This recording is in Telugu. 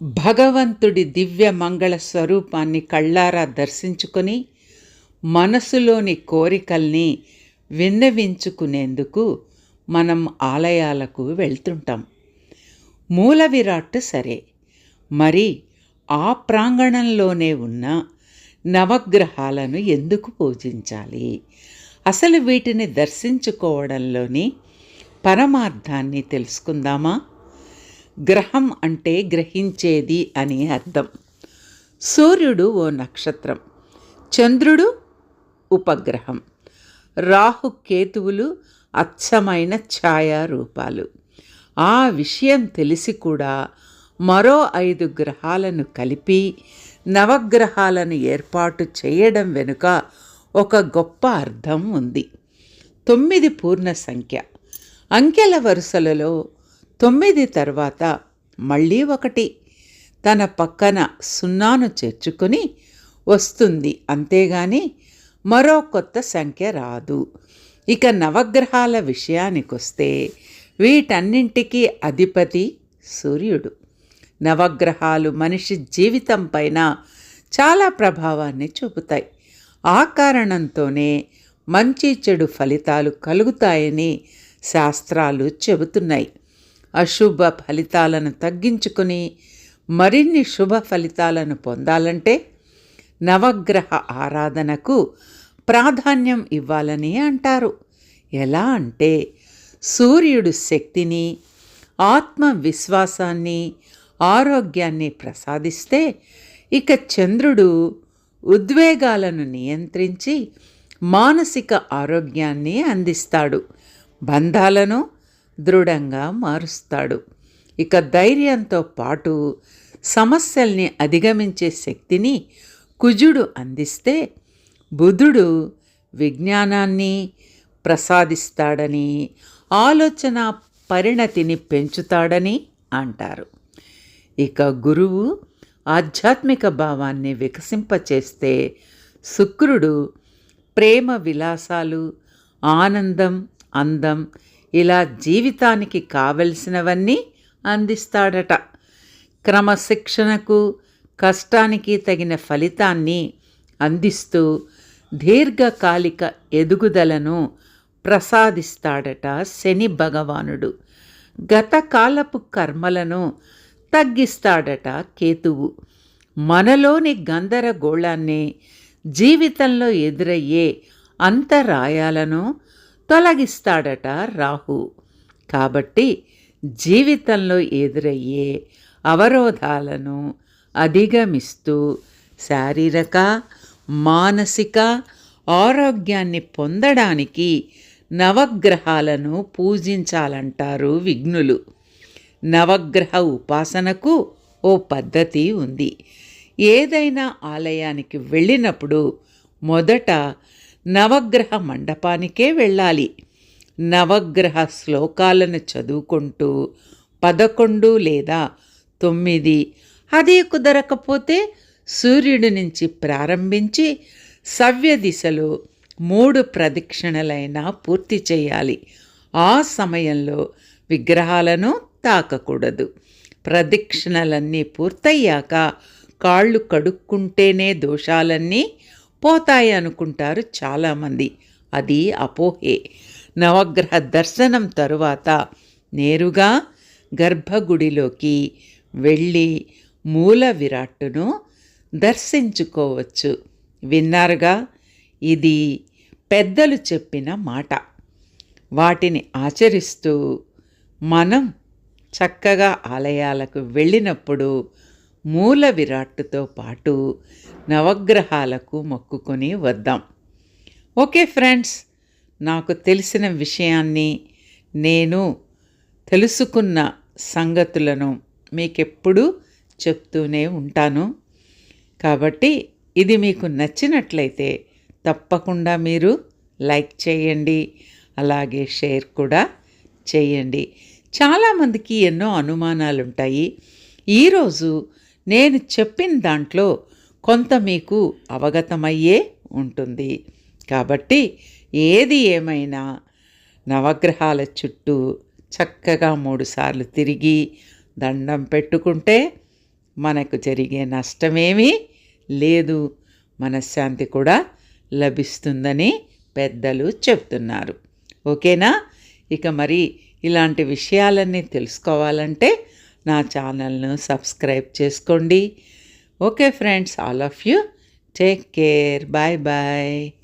భగవంతుడి దివ్య మంగళ స్వరూపాన్ని కళ్ళారా దర్శించుకొని మనసులోని కోరికల్ని విన్నవించుకునేందుకు మనం ఆలయాలకు వెళ్తుంటాం. మూల విరాట్ సరే. మరి ఆ ప్రాంగణంలోనే ఉన్న నవగ్రహాలను ఎందుకు పూజించాలి? అసలు వీటిని దర్శించుకోవడంలోని పరమార్థాన్ని తెలుసుకుందామా? గ్రహం అంటే గ్రహించేది అని అర్థం. సూర్యుడు ఓ నక్షత్రం చంద్రుడు ఉపగ్రహం రాహు కేతువులు అచ్చమైన ఛాయారూపాలు. ఆ విషయం తెలిసి కూడా మరో ఐదు గ్రహాలను కలిపి నవగ్రహాలను ఏర్పాటు చేయడం వెనుక ఒక గొప్ప అర్థం ఉంది. తొమ్మిది పూర్ణ సంఖ్య. అంకెల వరుసలలో తొమ్మిది తర్వాత మళ్ళీ ఒకటి. తన పక్కన సున్నాను చేర్చుకొని వస్తుంది. అంతేగాని మరో కొత్త సంఖ్య రాదు. ఇక నవగ్రహాల విషయానికొస్తే వీటన్నింటికీ అధిపతి సూర్యుడు. నవగ్రహాలు మనిషి జీవితం పైన చాలా ప్రభావాన్ని చూపుతాయి. ఆ కారణంతోనే మంచి చెడు ఫలితాలు కలుగుతాయని శాస్త్రాలు చెబుతున్నాయి. అశుభ ఫలితాలను తగ్గించుకుని మరిన్ని శుభ ఫలితాలను పొందాలంటే నవగ్రహ ఆరాధనకు ప్రాధాన్యం ఇవ్వాలని అంటారు. ఎలా అంటే సూర్యుడు శక్తిని ఆత్మవిశ్వాసాన్ని ఆరోగ్యాన్ని ప్రసాదిస్తే ఇక చంద్రుడు ఉద్వేగాలను నియంత్రించి మానసిక ఆరోగ్యాన్ని అందిస్తాడు. బంధాలను దృఢంగా మారుస్తాడు. ఇక ధైర్యంతో పాటు సమస్యల్ని అధిగమించే శక్తిని కుజుడు అందిస్తే బుధుడు విజ్ఞానాన్ని ప్రసాదిస్తాడని ఆలోచన పరిణతిని పెంచుతాడని అంటారు. ఇక గురువు ఆధ్యాత్మిక భావాన్ని వికసింపచేస్తే శుక్రుడు ప్రేమ విలాసాలు ఆనందం అందం ఇలా జీవితానికి కావలసినవన్నీ అందిస్తాడట. క్రమశిక్షణకు కష్టానికి తగిన ఫలితాన్ని అందిస్తూ దీర్ఘకాలిక ఎదుగుదలను ప్రసాదిస్తాడట శని భగవానుడు. గతకాలపు కర్మలను తగ్గిస్తాడట కేతువు. మనలోని గందరగోళాన్ని జీవితంలో ఎదురయ్యే అంతరాయాలను తొలగిస్తాడట రాహు. కాబట్టి జీవితంలో ఎదురయ్యే అవరోధాలను అధిగమిస్తూ శారీరక మానసిక ఆరోగ్యాన్ని పొందడానికి నవగ్రహాలను పూజించాలంటారు విఘ్నులు. నవగ్రహ ఉపాసనకు ఓ పద్ధతి ఉంది. ఏదైనా ఆలయానికి వెళ్ళినప్పుడు మొదట నవగ్రహ మండపానికే వెళ్ళాలి. నవగ్రహ శ్లోకాలను చదువుకుంటూ పదకొండు లేదా తొమ్మిది అదే కుదరకపోతే సూర్యుడి నుంచి ప్రారంభించి సవ్య దిశలో మూడు ప్రదక్షిణలైనా పూర్తి చేయాలి. ఆ సమయంలో విగ్రహాలను తాకకూడదు. ప్రదక్షిణలన్నీ పూర్తయ్యాక కాళ్ళు కడుక్కుంటేనే దోషాలన్నీ పోతాయి అనుకుంటారు చాలామంది. అది అపోహే. నవగ్రహ దర్శనం తరువాత నేరుగా గర్భగుడిలోకి వెళ్ళి మూల విరాట్టును దర్శించుకోవచ్చు. విన్నారుగా? ఇది పెద్దలు చెప్పిన మాట. వాటిని ఆచరిస్తూ మనం చక్కగా ఆలయాలకు వెళ్ళినప్పుడు మూల విరాట్తో పాటు నవగ్రహాలకు మొక్కుకొని వద్దాం. ఓకే ఫ్రెండ్స్ నాకు తెలిసిన విషయాన్ని నేను తెలుసుకున్న సంగతులను మీకెప్పుడూ చెప్తూనే ఉంటాను. కాబట్టి ఇది మీకు నచ్చినట్లయితే తప్పకుండా మీరు లైక్ చేయండి అలాగే షేర్ కూడా చేయండి. చాలామందికి ఎన్నో అనుమానాలు ఉంటాయి ఈరోజు నేను చెప్పిన దాంట్లో కొంత మీకు అవగతమయ్యే ఉంటుంది. కాబట్టి ఏది ఏమైనా నవగ్రహాల చుట్టూ చక్కగా మూడుసార్లు తిరిగి దండం పెట్టుకుంటే మనకు జరిగే నష్టమేమీ లేదు. మనశ్శాంతి కూడా లభిస్తుందని పెద్దలు చెప్తున్నారు ఓకేనా? ఇక మరి ఇలాంటి విషయాలన్నీ తెలుసుకోవాలంటే నా ఛానల్ను సబ్స్క్రైబ్ చేసుకోండి. Okay friends all of you. Take care. Bye bye.